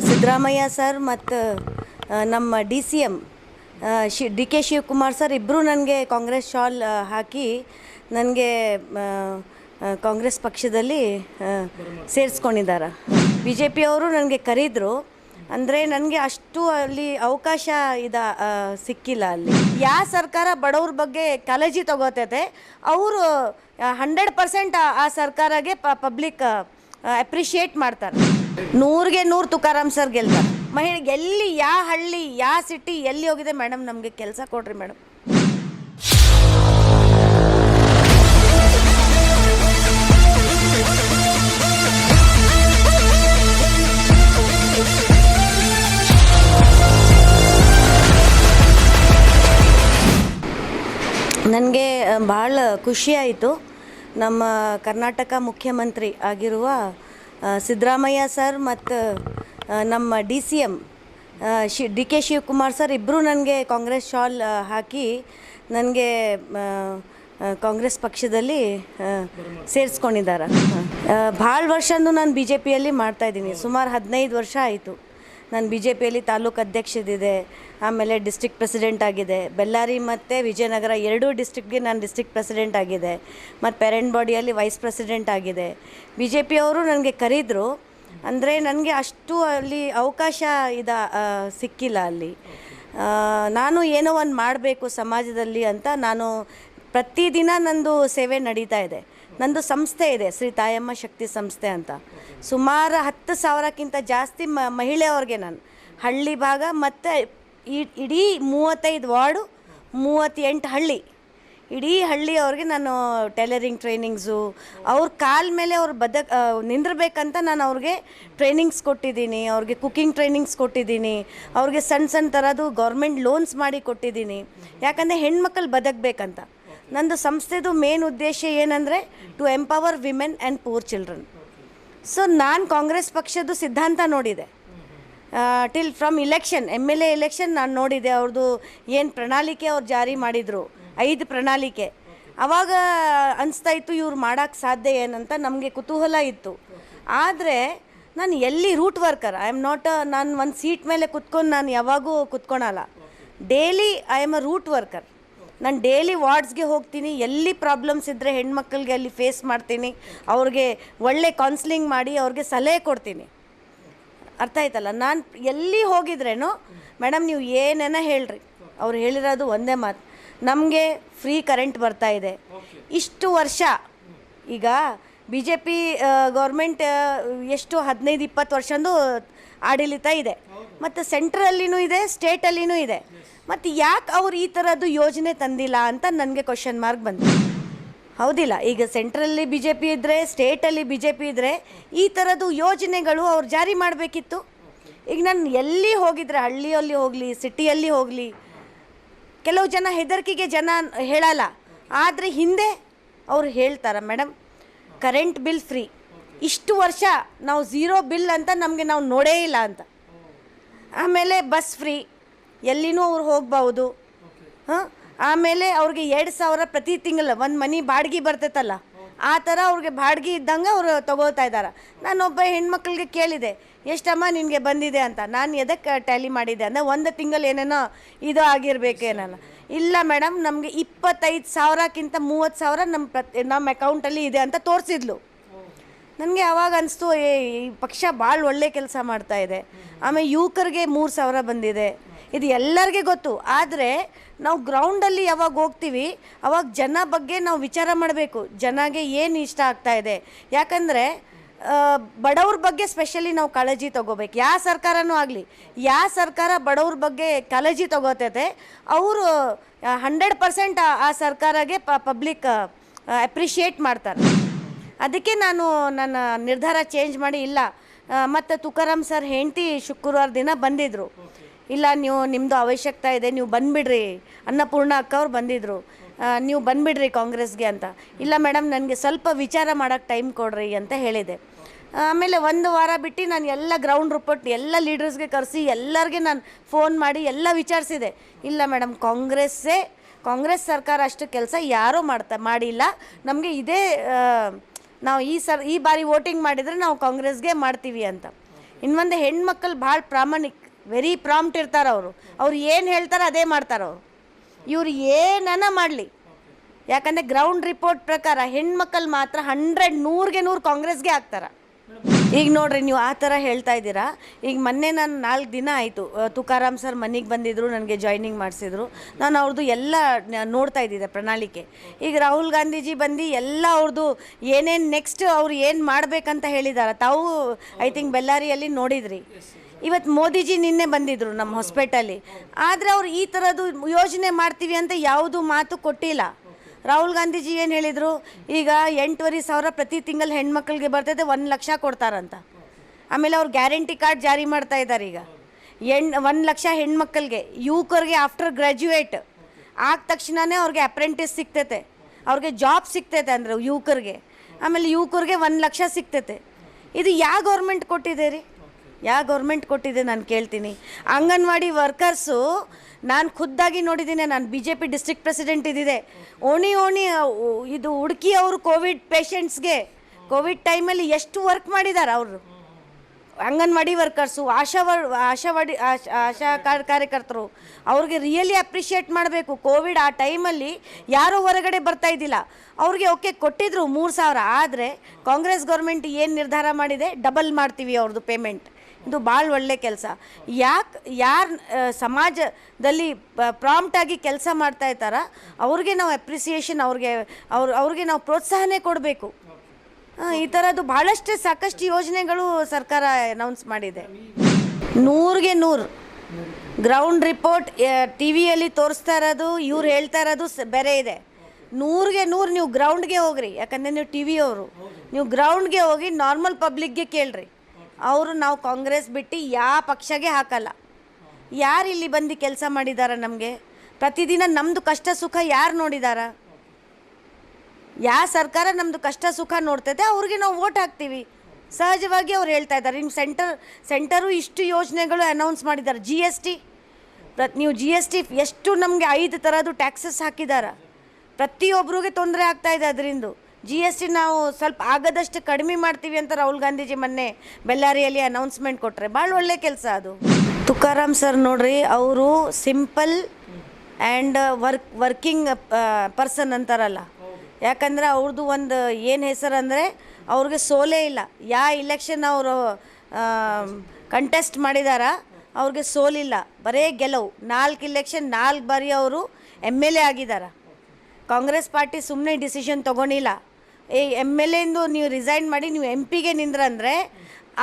Siddaramaiah sir ಮತ್ತು ನಮ್ಮ D C M ಶಿ, ಡಿ ಕೆ ಶಿವಕುಮಾರ್ ಸರ್ ಇಬ್ಬರೂ ನನಗೆ ಕಾಂಗ್ರೆಸ್ ಶಾಲ್ ಹಾಕಿ ನನಗೆ ಕಾಂಗ್ರೆಸ್ ಪಕ್ಷದಲ್ಲಿ ಸೇರಿಸ್ಕೊಂಡಿದ್ದಾರೆ. ಬಿ ಜೆ ಪಿಯವರು ನನಗೆ ಕರೆದ್ರು. ಅಂದರೆ ನನಗೆ ಅಷ್ಟು ಅಲ್ಲಿ ಅವಕಾಶ ಇದ ಸಿಕ್ಕಿಲ್ಲ ಅಲ್ಲಿ. ಯಾವ ಸರ್ಕಾರ ಬಡವ್ರ ಬಗ್ಗೆ ಕಾಳಜಿ ತಗೋತೈತೆ, ಅವರು ಹಂಡ್ರೆಡ್ ಪರ್ಸೆಂಟ್ ಆ ಸರ್ಕಾರಗೆ ಪಬ್ಲಿಕ್ ಅಪ್ರಿಷಿಯೇಟ್ ಮಾಡ್ತಾರೆ. ನೂರಿಗೆ ನೂರು ತುಕಾರಾಮ್ ಸರ್ ಗೆಲ್ತಾರೆ. ಮಹಿಳೆಗೆ ಎಲ್ಲಿ ಯಾವ ಹಳ್ಳಿ ಯಾವ ಸಿಟಿ ಎಲ್ಲಿ ಹೋಗಿದೆ ಮೇಡಮ್ ನಮಗೆ ಕೆಲಸ ಕೊಡ್ರಿ ಮೇಡಮ್ ನನಗೆ ಭಾಳ ಖುಷಿಯಾಯಿತು ನಮ್ಮ ಕರ್ನಾಟಕ ಮುಖ್ಯಮಂತ್ರಿ ಆಗಿರುವ ಸಿದ್ದರಾಮಯ್ಯ ಸರ್ ಮತ್ತು ನಮ್ಮ ಡಿ ಸಿ ಎಂ ಶಿ, ಡಿ ಕೆ ಶಿವಕುಮಾರ್ ಸರ್ ಇಬ್ಬರೂ ನನಗೆ ಕಾಂಗ್ರೆಸ್ ಶಾಲ್ ಹಾಕಿ ನನಗೆ ಕಾಂಗ್ರೆಸ್ ಪಕ್ಷದಲ್ಲಿ ಸೇರಿಸ್ಕೊಂಡಿದ್ದಾರೆ. ಭಾಳ ವರ್ಷನೂ ನಾನು ಬಿ ಜೆ ಪಿಯಲ್ಲಿ ಮಾಡ್ತಾಯಿದ್ದೀನಿ ಸುಮಾರು ಹದಿನೈದು ವರ್ಷ ಆಯಿತು. ನಾನು ಬಿ ಜೆ ಪಿಯಲ್ಲಿ ತಾಲೂಕು ಅಧ್ಯಕ್ಷದಿದೆ, ಆಮೇಲೆ ಡಿಸ್ಟ್ರಿಕ್ಟ್ ಪ್ರೆಸಿಡೆಂಟ್ ಆಗಿದೆ. ಬೆಳ್ಳಾರಿ ಮತ್ತು ವಿಜಯನಗರ ಎರಡೂ ಡಿಸ್ಟಿಕ್ಗೆ ನಾನು ಡಿಸ್ಟ್ರಿಕ್ಟ್ ಪ್ರೆಸಿಡೆಂಟ್ ಆಗಿದೆ. ಮತ್ತು ಪೇರೆಂಟ್ ಬಾಡಿಯಲ್ಲಿ ವೈಸ್ ಪ್ರೆಸಿಡೆಂಟ್ ಆಗಿದೆ. ಬಿ ಜೆ ಪಿಯವರು ನನಗೆ ಕರೆದ್ರು, ಅಂದರೆ ನನಗೆ ಅಷ್ಟು ಅಲ್ಲಿ ಅವಕಾಶ ಇದ ಸಿಕ್ಕಿಲ್ಲ ಅಲ್ಲಿ. ನಾನು ಏನೋ ಒಂದು ಮಾಡಬೇಕು ಸಮಾಜದಲ್ಲಿ ಅಂತ ನಾನು ಪ್ರತಿದಿನ ನಂದು ಸೇವೆ ನಡೀತಾ ಇದೆ. ನಂದು ಸಂಸ್ಥೆ ಇದೆ, ಶ್ರೀ ತಾಯಮ್ಮ ಶಕ್ತಿ ಸಂಸ್ಥೆ ಅಂತ. ಸುಮಾರು ಹತ್ತು ಸಾವಿರಕ್ಕಿಂತ ಜಾಸ್ತಿ ಮ ಮಹಿಳೆಯವ್ರಿಗೆ ನಾನು. ಹಳ್ಳಿ ಭಾಗ ಮತ್ತು ಇಡೀ ಮೂವತ್ತೈದು ವಾರ್ಡು, ಮೂವತ್ತೆಂಟು ಹಳ್ಳಿ. ಇಡೀ ಹಳ್ಳಿಯವ್ರಿಗೆ ನಾನು ಟೈಲರಿಂಗ್ ಟ್ರೈನಿಂಗ್ಸು, ಅವ್ರ ಕಾಲ ಮೇಲೆ ಅವ್ರು ಬದಕ್ ನಿಂದಿರಬೇಕಂತ ನಾನು ಅವ್ರಿಗೆ ಟ್ರೈನಿಂಗ್ಸ್ ಕೊಟ್ಟಿದ್ದೀನಿ. ಅವ್ರಿಗೆ ಕುಕ್ಕಿಂಗ್ ಟ್ರೈನಿಂಗ್ಸ್ ಕೊಟ್ಟಿದ್ದೀನಿ. ಅವ್ರಿಗೆ ಸಣ್ಣ ಸಣ್ಣ ಥರದ್ದು ಗೌರ್ಮೆಂಟ್ ಲೋನ್ಸ್ ಮಾಡಿ ಕೊಟ್ಟಿದ್ದೀನಿ. ಯಾಕಂದರೆ ಹೆಣ್ಮಕ್ಳು ಬದುಕಬೇಕಂತ. ನಂದು ಸಂಸ್ಥೆದು ಮೇನ್ ಉದ್ದೇಶ ಏನಂದರೆ to empower women and poor children so ನಾನು ಕಾಂಗ್ರೆಸ್ ಪಕ್ಷದ್ದು ಸಿದ್ಧಾಂತ ನೋಡಿದೆ. Till from election M L A election ನಾನು ನೋಡಿದೆ ಅವ್ರದ್ದು ಏನು ಪ್ರಣಾಳಿಕೆ ಅವ್ರು ಜಾರಿ ಮಾಡಿದರು, ಐದು ಪ್ರಣಾಳಿಕೆ. ಅವಾಗ ಅನಿಸ್ತಾ ಇತ್ತು, ಇವ್ರು ಮಾಡೋಕ್ಕೆ ಸಾಧ್ಯ ಏನಂತ ನಮಗೆ ಕುತೂಹಲ ಇತ್ತು. ಆದರೆ, ನಾನು ಎಲ್ಲಿ root worker I am not ನಾನು ಒಂದು ಸೀಟ್ ಮೇಲೆ ಕುತ್ಕೊಂಡು ನಾನು ಯಾವಾಗೂ ಕುತ್ಕೊಳಲ್ಲ. Daily I am a root worker ನಾನು ಡೈಲಿ ವಾರ್ಡ್ಸ್ಗೆ ಹೋಗ್ತೀನಿ ಎಲ್ಲಿ ಪ್ರಾಬ್ಲಮ್ಸ್ ಇದ್ದರೆ ಹೆಣ್ಮಕ್ಳಿಗೆ ಅಲ್ಲಿ ಫೇಸ್ ಮಾಡ್ತೀನಿ ಅವ್ರಿಗೆ ಒಳ್ಳೆ ಕೌನ್ಸ್ಲಿಂಗ್ ಮಾಡಿ ಅವ್ರಿಗೆ ಸಲಹೆ ಕೊಡ್ತೀನಿ. ಅರ್ಥ ಆಯ್ತಲ್ಲ? ನಾನು ಎಲ್ಲಿ ಹೋಗಿದ್ರೇನು ಮೇಡಮ್ ನೀವು ಏನೇನ ಹೇಳ್ರಿ? ಅವ್ರು ಹೇಳಿರೋದು ಒಂದೇ ಮಾತು ನಮಗೆ ಫ್ರೀ ಕರೆಂಟ್ ಬರ್ತಾ ಇದೆ. ಇಷ್ಟು ವರ್ಷ ಈಗ ಬಿ ಜೆ ಪಿ ಗೌರ್ಮೆಂಟ್ ಎಷ್ಟು ಹದಿನೈದು, ಇಪ್ಪತ್ತು ವರ್ಷಂದು ಆಡಳಿತ ಇದೆ. ಮತ್ತು ಸೆಂಟ್ರಲ್ಲಿನೂ ಇದೆ ಸ್ಟೇಟಲ್ಲಿನೂ ಇದೆ. ಮತ್ತು ಯಾಕೆ ಅವ್ರು ಈ ಥರದ್ದು ಯೋಜನೆ ತಂದಿಲ್ಲ ಅಂತ ನನಗೆ ಕ್ವಶನ್ ಮಾರ್ಕ್ ಬಂತು. ಹೌದಿಲ್ಲ, ಈಗ ಸೆಂಟ್ರಲ್ಲಿ ಬಿ ಜೆ ಪಿ ಇದ್ದರೆ ಸ್ಟೇಟಲ್ಲಿ ಬಿ ಜೆ ಪಿ ಇದ್ದರೆ ಈ ಥರದ್ದು ಯೋಜನೆಗಳು ಅವ್ರು ಜಾರಿ ಮಾಡಬೇಕಿತ್ತು. ಈಗ ನಾನು ಎಲ್ಲಿ ಹೋಗಿದ್ರೆ, ಹಳ್ಳಿಯಲ್ಲಿ ಹೋಗಲಿ ಸಿಟಿಯಲ್ಲಿ ಹೋಗಲಿ, ಕೆಲವು ಜನ ಹೆದರಿಕೆಗೆ ಜನ ಹೇಳಲ್ಲ. ಆದರೆ ಹಿಂದೆ ಅವ್ರು ಹೇಳ್ತಾರೆ ಮೇಡಮ್ ಕರೆಂಟ್ ಬಿಲ್ ಫ್ರೀ. ಇಷ್ಟು ವರ್ಷ ನಾವು ಝೀರೋ ಬಿಲ್ ಅಂತ ನಮಗೆ ನಾವು ನೋಡೇ ಇಲ್ಲ ಅಂತ. ಆಮೇಲೆ ಬಸ್ ಫ್ರೀ, ಎಲ್ಲಿನೂ ಅವ್ರು ಹೋಗ್ಬೌದು. ಹಾಂ? ಆಮೇಲೆ ಅವ್ರಿಗೆ ಎರಡು ಸಾವಿರ ಪ್ರತಿ ತಿಂಗಳು, ಒಂದು ಮನೆ ಬಾಡಿಗೆ ಬರ್ತೈತಲ್ಲ. ಆ ಥರ ಅವ್ರಿಗೆ ಬಾಡಿಗೆ ಇದ್ದಂಗೆ ಅವರು ತಗೋತಾ ಇದ್ದಾರೆ. ನಾನೊಬ್ಬ ಹೆಣ್ಮಕ್ಳಿಗೆ ಕೇಳಿದೆ, ಎಷ್ಟಮ್ಮ ನಿನಗೆ ಬಂದಿದೆ ಅಂತ? ನಾನು ಎದಕ್ಕೆ ಟ್ಯಾಲಿ ಮಾಡಿದೆ ಅಂದರೆ ಒಂದು ತಿಂಗಳು ಏನೇನೋ ಇದು ಆಗಿರಬೇಕೇನಲ್ಲ ಇಲ್ಲ ಮೇಡಮ್, ನಮಗೆ ಇಪ್ಪತ್ತೈದು ಸಾವಿರಕ್ಕಿಂತ ಮೂವತ್ತು ಸಾವಿರ ನಮ್ಮ ಪ್ರತಿ ನಮ್ಮ ಅಕೌಂಟಲ್ಲಿ ಇದೆ ಅಂತ ತೋರಿಸಿದ್ಲು. ನನಗೆ ಅವಾಗ ಅನಿಸ್ತು, ಏ, ಈ ಪಕ್ಷ ಭಾಳ ಒಳ್ಳೆ ಕೆಲಸ ಮಾಡ್ತಾ ಇದೆ. ಆಮೇಲೆ ಯುವಕರಿಗೆ ಮೂರು ಸಾವಿರ ಬಂದಿದೆ. ಇದು ಎಲ್ಲರಿಗೆ ಗೊತ್ತು. ಆದರೆ ನಾವು ಗ್ರೌಂಡಲ್ಲಿ ಯಾವಾಗ ಹೋಗ್ತೀವಿ, ಅವಾಗ ಜನ ಬಗ್ಗೆ ನಾವು ವಿಚಾರ ಮಾಡಬೇಕು. ಜನಗೆ ಏನು ಇಷ್ಟ ಆಗ್ತಾ ಇದೆ. ಯಾಕಂದರೆ ಬಡವ್ರ ಬಗ್ಗೆ ಸ್ಪೆಷಲಿ ನಾವು ಕಾಳಜಿ ತಗೋಬೇಕು. ಯಾವ ಸರ್ಕಾರನೂ ಆಗಲಿ ಯಾವ ಸರ್ಕಾರ ಬಡವ್ರ ಬಗ್ಗೆ ಕಾಳಜಿ ತಗೋತೈತೆ, ಅವರು ಹಂಡ್ರೆಡ್ ಪರ್ಸೆಂಟ್ ಆ ಸರ್ಕಾರಗೆ ಪಬ್ಲಿಕ್ ಅಪ್ರಿಷಿಯೇಟ್ ಮಾಡ್ತಾರೆ. ಅದಕ್ಕೆ ನಾನು ನನ್ನ ನಿರ್ಧಾರ ಚೇಂಜ್ ಮಾಡಿ, ಇಲ್ಲ ಮತ್ತು ತುಕಾರಾಮ್ ಸರ್ ಹೆಂಡ್ತಿ ಶುಕ್ರವಾರ ದಿನ ಬಂದಿದ್ದರು ಇಲ್ಲ ನೀವು ನಿಮ್ಮದು ಅವಶ್ಯಕತೆ ಇದೆ ನೀವು ಬಂದುಬಿಡ್ರಿ. ಅನ್ನಪೂರ್ಣ ಅಕ್ಕವ್ರು ಬಂದಿದ್ದರು ಆ, ನೀವು ಬಂದುಬಿಡ್ರಿ ಕಾಂಗ್ರೆಸ್ಗೆ ಅಂತ. ಇಲ್ಲ ಮೇಡಮ್ ನನಗೆ ಸ್ವಲ್ಪ ವಿಚಾರ ಮಾಡೋಕ್ಕೆ ಟೈಮ್ ಕೊಡ್ರಿ ಅಂತ ಹೇಳಿದೆ. ಆಮೇಲೆ ಒಂದು ವಾರ ಬಿಟ್ಟು ನಾನು ಎಲ್ಲ ಗ್ರೌಂಡ್ ರಿಪೋರ್ಟ್ ಎಲ್ಲ ಲೀಡರ್ಸ್ಗೆ ಕರೆಸಿ ಎಲ್ಲರಿಗೆ ನಾನು ಫೋನ್ ಮಾಡಿ ಎಲ್ಲ ವಿಚಾರಿಸಿದೆ. ಇಲ್ಲ ಮೇಡಮ್ ಕಾಂಗ್ರೆಸ್ಸೇ ಕಾಂಗ್ರೆಸ್ ಸರ್ಕಾರ ಅಷ್ಟು ಕೆಲಸ ಯಾರೂ ಮಾಡ್ತಾ ಮಾಡಿಲ್ಲ. ನಮಗೆ ಇದೇ ನಾವು ಈ ಸರ್ ಈ ಬಾರಿ ವೋಟಿಂಗ್ ಮಾಡಿದರೆ ನಾವು ಕಾಂಗ್ರೆಸ್ಗೆ ಮಾಡ್ತೀವಿ ಅಂತ. ಇನ್ನೊಂದು ಹೆಣ್ಮಕ್ಳು ಭಾಳ ಪ್ರಾಮಾಣಿಕ ವೆರಿ ಪ್ರಾಂಪ್ಟ್ ಇರ್ತಾರೆ ಅವರು. ಅವ್ರು ಏನು ಹೇಳ್ತಾರೆ ಅದೇ ಮಾಡ್ತಾರೆ ಅವರು. ಇವ್ರು ಏನನ ಮಾಡಲಿ. ಯಾಕಂದರೆ ಗ್ರೌಂಡ್ ರಿಪೋರ್ಟ್ ಪ್ರಕಾರ ಹೆಣ್ಮಕ್ಕಳು ಮಾತ್ರ ಹಂಡ್ರೆಡ್ ನೂರಿಗೆ ನೂರು ಕಾಂಗ್ರೆಸ್ಗೆ ಹಾಕ್ತಾರೆ. ಈಗ ನೋಡ್ರಿ ನೀವು ಆ ಥರ ಹೇಳ್ತಾ ಇದ್ದೀರಾ. ಈಗ ಮೊನ್ನೆ ನಾನು ನಾಲ್ಕು ದಿನ ಆಯಿತು. ತುಕಾರಾಮ್ ಸರ್ ಮನೆಗೆ ಬಂದಿದ್ದರು ನನಗೆ ಜಾಯ್ನಿಂಗ್ ಮಾಡಿಸಿದ್ರು. ನಾನು ಅವ್ರದ್ದು ಎಲ್ಲ ನೋಡ್ತಾ ಇದ್ದಿದ್ದೆ ಪ್ರಣಾಳಿಕೆ. ಈಗ ರಾಹುಲ್ ಗಾಂಧೀಜಿ ಬಂದು ಎಲ್ಲ ಅವ್ರದ್ದು ಏನೇನು ನೆಕ್ಸ್ಟ್ ಅವ್ರು ಏನು ಮಾಡಬೇಕಂತ ಹೇಳಿದ್ದಾರೆ ತಾವು ಐ ಥಿಂಕ್ ಬೆಳ್ಳಾರಿಯಲ್ಲಿ ನೋಡಿದ್ರಿ. ಇವತ್ತು ಮೋದಿಜಿ ನಿನ್ನೆ ಬಂದಿದ್ರು ನಮ್ಮ ಹಾಸ್ಪಿಟಲಿ ಆದರೆ ಅವ್ರು ಈ ಥರದ್ದು ಯೋಜನೆ ಮಾಡ್ತೀವಿ ಅಂತ ಯಾವುದೂ ಮಾತು ಕೊಟ್ಟಿಲ್ಲ. ರಾಹುಲ್ ಗಾಂಧೀಜಿ ಏನು ಹೇಳಿದರು? ಈಗ ಎಂಟೂವರೆ ಸಾವಿರ ಪ್ರತಿ ತಿಂಗಳು ಹೆಣ್ಮಕ್ಳಿಗೆ ಬರ್ತೈತೆ, ಒಂದು ಲಕ್ಷ ಕೊಡ್ತಾರಂತ. ಆಮೇಲೆ ಅವ್ರು ಗ್ಯಾರಂಟಿ ಕಾರ್ಡ್ ಜಾರಿ ಮಾಡ್ತಾ ಇದ್ದಾರೆ ಈಗ. ಎಣ್, ಒಂದು ಲಕ್ಷ ಹೆಣ್ಮಕ್ಳಿಗೆ, ಯುವಕರಿಗೆ ಆಫ್ಟರ್ ಗ್ರ್ಯಾಜುಯೇಟ್. ಆದ ತಕ್ಷಣವೇ ಅವ್ರಿಗೆ ಅಪ್ರೆಂಟಿಸ್ ಸಿಗ್ತೈತೆ. ಅವ್ರಿಗೆ ಜಾಬ್ ಸಿಗ್ತೈತೆ ಅಂದರೆ ಯುವಕರಿಗೆ. ಆಮೇಲೆ ಯುವಕರಿಗೆ ಒಂದು ಲಕ್ಷ ಸಿಗ್ತೈತೆ. ಇದು ಯಾವ ಗೌರ್ಮೆಂಟ್ ಕೊಟ್ಟಿದೆ ರೀ? ಯಾವ ಗೌರ್ಮೆಂಟ್ ಕೊಟ್ಟಿದೆ ನಾನು ಕೇಳ್ತೀನಿ. ಅಂಗನವಾಡಿ ವರ್ಕರ್ಸು ನಾನು ಖುದ್ದಾಗಿ ನೋಡಿದ್ದೀನಿ ನಾನು B J P district president ಇದ್ದಿದೆ ಓಣಿ ಓಣಿ ಇದು ಹುಡುಕಿ ಅವರು ಕೋವಿಡ್ ಪೇಷಂಟ್ಸ್ಗೆ ಕೋವಿಡ್ ಟೈಮಲ್ಲಿ ಎಷ್ಟು ವರ್ಕ್ ಮಾಡಿದ್ದಾರೆ ಅವರು? ಅಂಗನವಾಡಿ ವರ್ಕರ್ಸು ಆಶಾ ವರ್ ಆಶಾವಾಡಿ ಆಶ್- ಆಶಾ ಕಾರ್- ಕಾರ್ಯಕರ್ತರು, ಅವ್ರಿಗೆ ರಿಯಲಿ ಅಪ್ರಿಷಿಯೇಟ್ ಮಾಡಬೇಕು. ಕೋವಿಡ್ ಆ ಟೈಮಲ್ಲಿ ಯಾರೂ ಹೊರಗಡೆ ಬರ್ತಾ ಇದ್ದಿಲ್ಲ. ಅವ್ರಿಗೆ ಓಕೆ ಕೊಟ್ಟಿದ್ರು ಮೂರು ಸಾವಿರ, ಆದರೆ ಕಾಂಗ್ರೆಸ್ ಗೌರ್ಮೆಂಟ್ ಏನು ನಿರ್ಧಾರ ಮಾಡಿದೆ? ಡಬಲ್ ಮಾಡ್ತೀವಿ ಅವ್ರದ್ದು ಪೇಮೆಂಟ್ ಇದು ಭಾಳ ಒಳ್ಳೆ ಕೆಲಸ. ಯಾಕೆ, ಯಾರು ಸಮಾಜದಲ್ಲಿ ಪ್ರಾಂಪ್ಟಾಗಿ ಕೆಲಸ ಮಾಡ್ತಾ ಇರ್ತಾರೋ, ಅವ್ರಿಗೆ ನಾವು ಅಪ್ರಿಸಿಯೇಷನ್ ಅವ್ರಿಗೆ, ಅವ್ರ, ಅವ್ರಿಗೆ ನಾವು ಪ್ರೋತ್ಸಾಹನೆ ಕೊಡಬೇಕು. ಈ ಥರದ್ದು ಭಾಳಷ್ಟು ಸಾಕಷ್ಟು ಯೋಜನೆಗಳು ಸರ್ಕಾರ ಅನೌನ್ಸ್ ಮಾಡಿದೆ. ನೂರಿಗೆ ನೂರು. ಗ್ರೌಂಡ್ ರಿಪೋರ್ಟ್ ಟಿ ವಿಯಲ್ಲಿ ತೋರಿಸ್ತಾ ಇರೋದು, ಇವ್ರು ಹೇಳ್ತಾ ಇರೋದು ಬೇರೆ ಇದೆ. ನೂರಿಗೆ ನೂರು ನೀವು ಗ್ರೌಂಡ್ಗೆ ಹೋಗ್ರಿ, ಯಾಕಂದರೆ ನೀವು ಟಿ ವಿಯವರು ನೀವು ಗ್ರೌಂಡ್ಗೆ ಹೋಗಿ ನಾರ್ಮಲ್ ಪಬ್ಲಿಕ್ಗೆ ಕೇಳ್ರಿ. ಅವರು ನಾವು ಕಾಂಗ್ರೆಸ್ ಬಿಟ್ಟು ಯಾವ ಪಕ್ಷಗೆ ಹಾಕಲ್ಲ. ಯಾರು ಇಲ್ಲಿ ಬಂದು ಕೆಲಸ ಮಾಡಿದಾರ ನಮಗೆ? ಪ್ರತಿದಿನ ನಮ್ಮದು ಕಷ್ಟ ಸುಖ ಯಾರು ನೋಡಿದಾರ? ಯಾವ ಸರ್ಕಾರ ನಮ್ಮದು ಕಷ್ಟ ಸುಖ ನೋಡ್ತೈತೆ ಅವ್ರಿಗೆ ನಾವು ವೋಟ್ ಹಾಕ್ತೀವಿ. ಸಹಜವಾಗಿ ಅವ್ರು ಹೇಳ್ತಾ ಇದ್ದಾರೆ ನಿಮ್ಮ ಸೆಂಟರ್, ಸೆಂಟರು ಇಷ್ಟು ಯೋಜನೆಗಳು ಅನೌನ್ಸ್ ಮಾಡಿದ್ದಾರೆ. ಜಿ ಎಸ್ ಟಿ ಪ್ರತ್ ನೀವು ಜಿ ಎಸ್ ಟಿ ಎಷ್ಟು ನಮಗೆ ಐದು ಥರದ್ದು ಟ್ಯಾಕ್ಸಸ್ ಹಾಕಿದ್ದಾರೆ ಪ್ರತಿಯೊಬ್ಬರಿಗೆ ತೊಂದರೆ ಆಗ್ತಾ ಇದೆ ಅದರಿಂದ. ಜಿ ಎಸ್ ಟಿ ನಾವು ಸ್ವಲ್ಪ ಆಗದಷ್ಟು ಕಡಿಮೆ ಮಾಡ್ತೀವಿ ಅಂತ ರಾಹುಲ್ ಗಾಂಧೀಜಿ ಮೊನ್ನೆ ಬೆಳ್ಳಾರಿಯಲ್ಲಿ ಅನೌನ್ಸ್ಮೆಂಟ್ ಕೊಟ್ಟರೆ ಭಾಳ ಒಳ್ಳೆ ಕೆಲಸ ಅದು. ತುಕಾರಾಮ್ ಸರ್ ನೋಡ್ರಿ, ಅವರು simple and work working person ಅಂತಾರಲ್ಲ. ಯಾಕಂದ್ರೆ ಅವ್ರದ್ದು ಒಂದು ಏನು ಹೆಸರು ಅಂದರೆ, ಅವ್ರಿಗೆ ಸೋಲೇ ಇಲ್ಲ. ಯಾ ಇಲೆಕ್ಷನ್ ಅವರು ಕಂಟೆಸ್ಟ್ ಮಾಡಿದಾರ, ಅವ್ರಿಗೆ ಸೋಲಿಲ್ಲ. ಬರೇ ಗೆಲುವು. ನಾಲ್ಕು ಇಲೆಕ್ಷನ್ ನಾಲ್ಕು ಬಾರಿ ಅವರು ಎಂ ಎಲ್ ಎ ಆಗಿದ್ದಾರೆ ಕಾಂಗ್ರೆಸ್ ಪಾರ್ಟಿ ಸುಮ್ಮನೆ ಡಿಸಿಷನ್ ತೊಗೊಂಡಿಲ್ಲ. ಏ, ಎಂ ಎಲ್ ಎಂದು ನೀವು ರಿಸೈನ್ ಮಾಡಿ ನೀವು ಎಂ ಪಿಗೆ ನಿಂದ್ರಂದರೆ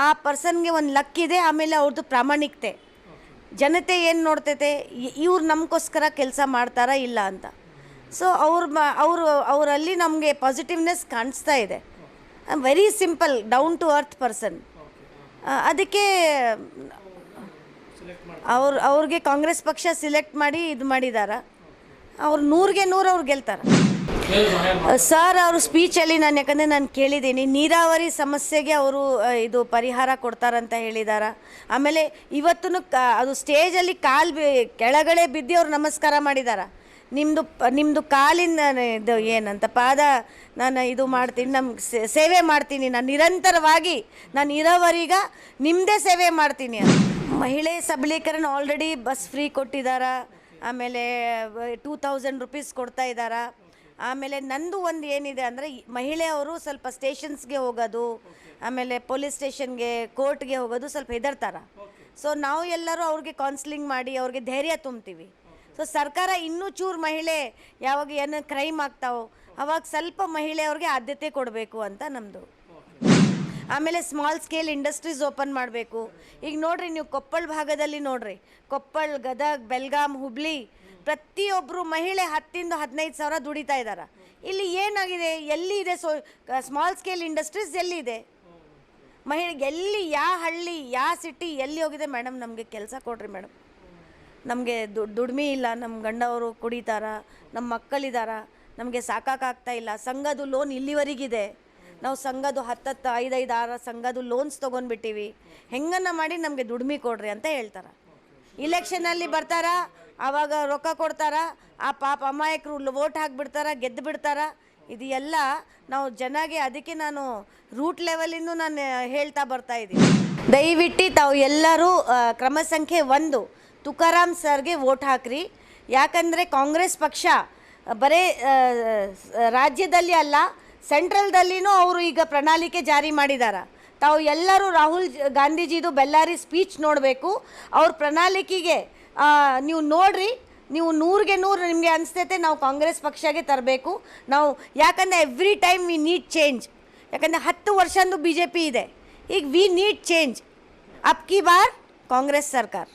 ಆ ಪರ್ಸನ್ಗೆ ಒಂದು ಲಕ್ ಇದೆ, ಆಮೇಲೆ ಅವ್ರದ್ದು ಪ್ರಾಮಾಣಿಕತೆ. ಜನತೆ ಏನು ನೋಡ್ತೈತೆ? ಇವ್ರು ನಮಗೋಸ್ಕರ ಕೆಲಸ ಮಾಡ್ತಾರಾ ಇಲ್ಲ ಅಂತ. ಸೊ ಅವ್ರ ಅವರು, ಅವರಲ್ಲಿ ನಮಗೆ ಪಾಸಿಟಿವ್ನೆಸ್ ಕಾಣಿಸ್ತಾ ಇದೆ. Very simple down to earth person ಅದಕ್ಕೆ ಅವ್ರು, ಅವ್ರಿಗೆ ಕಾಂಗ್ರೆಸ್ ಪಕ್ಷ ಸಿಲೆಕ್ಟ್ ಮಾಡಿ ಇದು ಮಾಡಿದಾರ. ಅವ್ರು ನೂರಿಗೆ ನೂರು ಅವ್ರು ಗೆಲ್ತಾರೆ. ಸರ್, ಅವರು ಸ್ಪೀಚಲ್ಲಿ ನಾನು ಯಾಕಂದರೆ ನಾನು ಕೇಳಿದ್ದೀನಿ. ನೀರಾವರಿ ಸಮಸ್ಯೆಗೆ ಅವರು ಇದು ಪರಿಹಾರ ಕೊಡ್ತಾರಂತ ಹೇಳಿದಾರ. ಆಮೇಲೆ ಇವತ್ತು ಅದು ಸ್ಟೇಜಲ್ಲಿ ಕಾಲು ಬಿ, ಕೆಳಗಡೆ ಬಿದ್ದು ಅವರು ನಮಸ್ಕಾರ ಮಾಡಿದಾರ. ನಿಮ್ಮದು ನಿಮ್ಮದು ಕಾಲಿನ ಇದು ಏನಂತ, ಪಾದ ನಾನು ಇದು ಮಾಡ್ತೀನಿ ನಮ್ಮ ಸೇವೆ ಮಾಡ್ತೀನಿ. ನಾನು ನಿರಂತರವಾಗಿ, ನಾನು ಇರೋವರೀಗ ನಿಮ್ಮದೇ ಸೇವೆ ಮಾಡ್ತೀನಿ ಅಂತ. ಮಹಿಳೆ ಸಬಲೀಕರಣ ಆಲ್ರೆಡಿ ಬಸ್ ಫ್ರೀ ಕೊಟ್ಟಿದ್ದಾರೆ ಆಮೇಲೆ ಟೂ ತೌಸಂಡ್ ರುಪೀಸ್ ಕೊಡ್ತಾ ಇದ್ದಾರ ಆಮೇಲೆ ನಂದು ಒಂದು ಏನಿದೆ ಅಂದರೆ ಮಹಿಳೆಯವರು ಸ್ವಲ್ಪ ಸ್ಟೇಷನ್ಸ್ಗೆ ಹೋಗೋದು ಆಮೇಲೆ ಪೊಲೀಸ್ ಸ್ಟೇಷನ್ಗೆ ಕೋರ್ಟ್ಗೆ ಹೋಗೋದು ಸ್ವಲ್ಪ ಹೆದರ್ತಾರ. ಸೊ ನಾವು ಎಲ್ಲರೂ ಅವ್ರಿಗೆ ಕೌನ್ಸಿಲಿಂಗ್ ಮಾಡಿ ಅವ್ರಿಗೆ ಧೈರ್ಯ ತುಂಬ್ತೀವಿ ಸೊ ಸರ್ಕಾರ ಇನ್ನೂ ಚೂರು ಮಹಿಳೆ ಯಾವಾಗ ಏನು ಕ್ರೈಮ್ ಆಗ್ತಾವೋ ಅವಾಗ ಸ್ವಲ್ಪ ಮಹಿಳೆಯವ್ರಿಗೆ ಆದ್ಯತೆ ಕೊಡಬೇಕು ಅಂತ ನಮ್ಮದು ಆಮೇಲೆ ಸ್ಮಾಲ್ ಸ್ಕೇಲ್ ಇಂಡಸ್ಟ್ರೀಸ್ ಓಪನ್ ಮಾಡಬೇಕು. ಈಗ ನೋಡ್ರಿ ನೀವು ಕೊಪ್ಪಳ ಭಾಗದಲ್ಲಿ ನೋಡ್ರಿ. ಕೊಪ್ಪಳ ಗದಗ್ ಬೆಲ್ಗಾಮ್ ಹುಬ್ಳಿ ಪ್ರತಿಯೊಬ್ಬರು ಮಹಿಳೆ ಹತ್ತಿಂದ ಹದಿನೈದು ಸಾವಿರ ದುಡಿತಾ ಇದ್ದಾರೆ ಇಲ್ಲಿ ಏನಾಗಿದೆ? ಎಲ್ಲಿ ಇದೆ ಸೊ ಸ್ಮಾಲ್ ಸ್ಕೇಲ್ ಇಂಡಸ್ಟ್ರೀಸ್ ಎಲ್ಲಿದೆ? ಮಹಿಳೆ, ಎಲ್ಲಿ ಯಾವ ಹಳ್ಳಿ ಯಾವ ಸಿಟಿ ಎಲ್ಲಿ ಹೋಗಿದೆ? ಮೇಡಮ್ ನಮಗೆ ಕೆಲಸ ಕೊಡ್ರಿ ಮೇಡಮ್ ನಮಗೆ ದುಡ್ಮೆ ಇಲ್ಲ. ನಮ್ಮ ಗಂಡವರು ಕುಡಿತಾರ ನಮ್ಮ ಮಕ್ಕಳಿದಾರ, ನಮಗೆ ಸಾಕಾಗ್ತಾ ಇಲ್ಲ. ಸಂಘದ್ದು ಲೋನ್ ಇಲ್ಲಿವರೆಗಿದೆ. ನಾವು ಸಂಘದ್ದು ಹತ್ತತ್ತು, ಐದೈದು, ಆರು ಸಂಘದ್ದು ಲೋನ್ಸ್ ತೊಗೊಂಡ್ಬಿಟ್ಟಿವಿ. ಹೆಂಗನ್ನ ಮಾಡಿ ನಮಗೆ ದುಡ್ಮೆ ಕೊಡ್ರಿ ಅಂತ ಹೇಳ್ತಾರೆ. ಇಲೆಕ್ಷನಲ್ಲಿ ಬರ್ತಾರ? ಆವಾಗ ರೊಕ್ಕ ಕೊಡ್ತಾರ, ಆ ಪಾಪ ಅಮಾಯಕರು ವೋಟ್ ಹಾಕ್ಬಿಡ್ತಾರ, ಗೆದ್ದು ಬಿಡ್ತಾರ. ಇದು ಎಲ್ಲ ನಾವು ಜನಗೆ ಅದಕ್ಕೆ ನಾನು ರೂಟ್ ಲೆವೆಲಿಂದ ನಾನು ಹೇಳ್ತಾ ಬರ್ತಾ ಇದ್ದೀನಿ. ದಯವಿಟ್ಟು ತಾವು ಎಲ್ಲರೂ ಕ್ರಮ ಸಂಖ್ಯೆ ಒಂದು, ತುಕಾರಾಮ್ ಸರ್ಗೆ ವೋಟ್ ಹಾಕ್ರಿ. ಯಾಕಂದರೆ ಕಾಂಗ್ರೆಸ್ ಪಕ್ಷ ಬರೇ ರಾಜ್ಯದಲ್ಲಿ ಅಲ್ಲ, ಸೆಂಟ್ರಲ್ದಲ್ಲಿನೂ ಅವರು ಈಗ ಪ್ರಣಾಳಿಕೆ ಜಾರಿ ಮಾಡಿದ್ದಾರೆ ತಾವು ಎಲ್ಲರೂ ರಾಹುಲ್ ಗಾಂಧೀಜಿದು ಬೆಲ್ಲಾರಿ ಸ್ಪೀಚ್ ನೋಡಬೇಕು. ಅವ್ರ ಪ್ರಣಾಳಿಕೆಗೆ ನೀವು ನೋಡ್ರಿ, ನೀವು ನೂರಿಗೆ ನೂರು ನಿಮಗೆ ಅನಿಸ್ತೈತೆ, ನಾವು ಕಾಂಗ್ರೆಸ್ ಪಕ್ಷಗೆ ತರಬೇಕು. ನಾವು, ಯಾಕಂದರೆ every time we need change ಯಾಕಂದರೆ ಹತ್ತು ವರ್ಷಂದು ಬಿ ಜೆ ಪಿ ಇದೆ. ಈಗ ವಿ ನೀಡ್ ಚೇಂಜ್ ಅಪ್ ಕಿ ಬಾರ್ ಕಾಂಗ್ರೆಸ್ ಸರ್ಕಾರ.